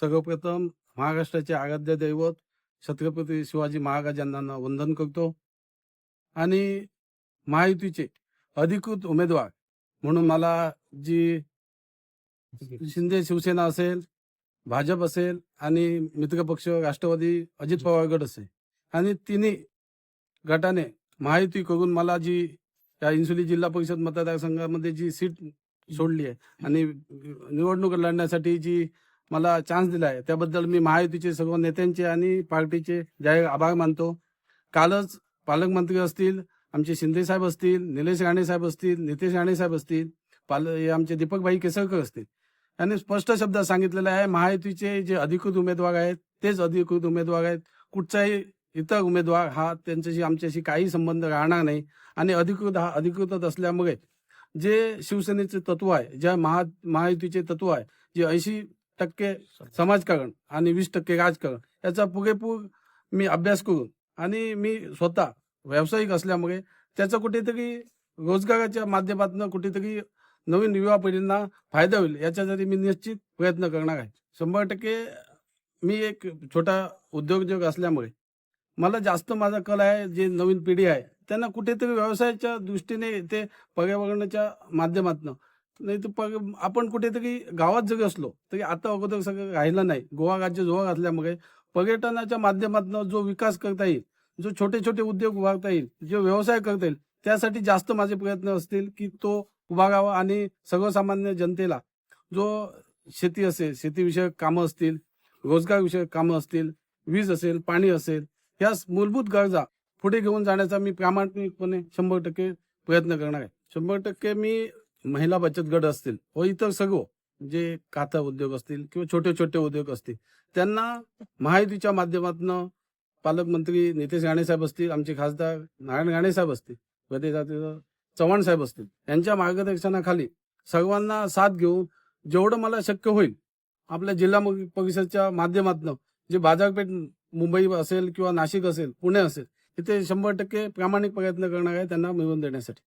सर्वप्रथम महाराष्ट्राचे आराध्य दैवत छत्रपती शिवाजी महाराजांना वंदन करतो. आणि महायुतीचे अधिकृत उमेदवार म्हणून मला जी शिंदे शिवसेना असेल भाजप असेल आणि मित्रपक्ष राष्ट्रवादी अजित पवार गट असेल आणि तिन्ही गटाने महायुती करून मला जी या इन्सुली जिल्हा परिषद मतदारसंघामध्ये जी सीट सोडली आहे आणि निवडणूक लढण्यासाठी जी मला चान्स दिला आहे. त्याबद्दल मी महायुतीचे सर्व नेत्यांचे आणि पार्टीचे जाहीर आभार मानतो. कालच पालकमंत्री असतील आमचे शिंदे साहेब असतील निलेश राणे साहेब असतील नितेश राणे साहेब असतील पाल हे आमचे दीपकभाई केसरकर असतील. यांनी स्पष्ट शब्दात सांगितलेलं आहे महायुतीचे जे अधिकृत उमेदवार आहेत तेच अधिकृत उमेदवार आहेत. कुठचाही इतर उमेदवार हा त्यांच्याशी आमच्याशी काही संबंध राहणार नाही. आणि अधिकृत हा अधिकृतच असल्यामुळे जे शिवसेनेचे तत्व आहे ज्या महा महायुतीचे तत्व आहे जे ऐंशी टक्के समाजकारण आणि वीस टक्के राजकारण याचा पुरेपूर मी अभ्यास करून आणि मी स्वतः व्यावसायिक असल्यामुळे त्याचा कुठेतरी रोजगाराच्या माध्यमातून कुठेतरी नवीन युवा पिढींना फायदा होईल याच्यासाठी मी निश्चित प्रयत्न करणार आहे. शंभर टक्के मी एक छोटा उद्योजक असल्यामुळे मला जास्त माझा कल आहे जे नवीन पिढी आहे त्यांना कुठेतरी व्यवसायाच्या दृष्टीने ते पर्यावरणाच्या माध्यमातून नाही तर पग- आपण कुठेतरी गावात जरी असलो तरी आता अगोदर सगळं राहिलं नाही. गोवा राज्य जोवा असल्यामुळे पर्यटनाच्या माध्यमातून जो विकास करता येईल जो छोटे छोटे उद्योग उभारता येईल जो व्यवसाय करता येईल त्यासाठी जास्त माझे प्रयत्न असतील की तो उभारावा आणि सर्वसामान्य जनतेला जो शेती असेल शेतीविषयक कामं असतील रोजगारविषयक कामं असतील वीज असेल पाणी असेल या मूलभूत गरजा पुढे घेऊन जाण्याचा मी प्रामाणिकपणे शंभर टक्के प्रयत्न करणार आहे. शंभर टक्के मी महिला बचत गट असतील व इतर सगळं जे काथा उद्योग असतील किंवा छोटे छोटे उद्योग असतील त्यांना महायुतीच्या माध्यमातून पालकमंत्री नितेश राणे साहेब असतील आमचे खासदार नारायण राणे साहेब असतील प्रदेशातील चव्हाण साहेब असतील यांच्या मार्गदर्शनाखाली सर्वांना साथ घेऊन जेवढं मला शक्य होईल आपल्या जिल्हा परिषदच्या माध्यमातून जे बाजारपेठ मुंबई असेल किंवा नाशिक असेल पुणे असेल इथे शंभर टक्के प्रामाणिक प्रयत्न करणार आहे त्यांना मिळवून देण्यासाठी.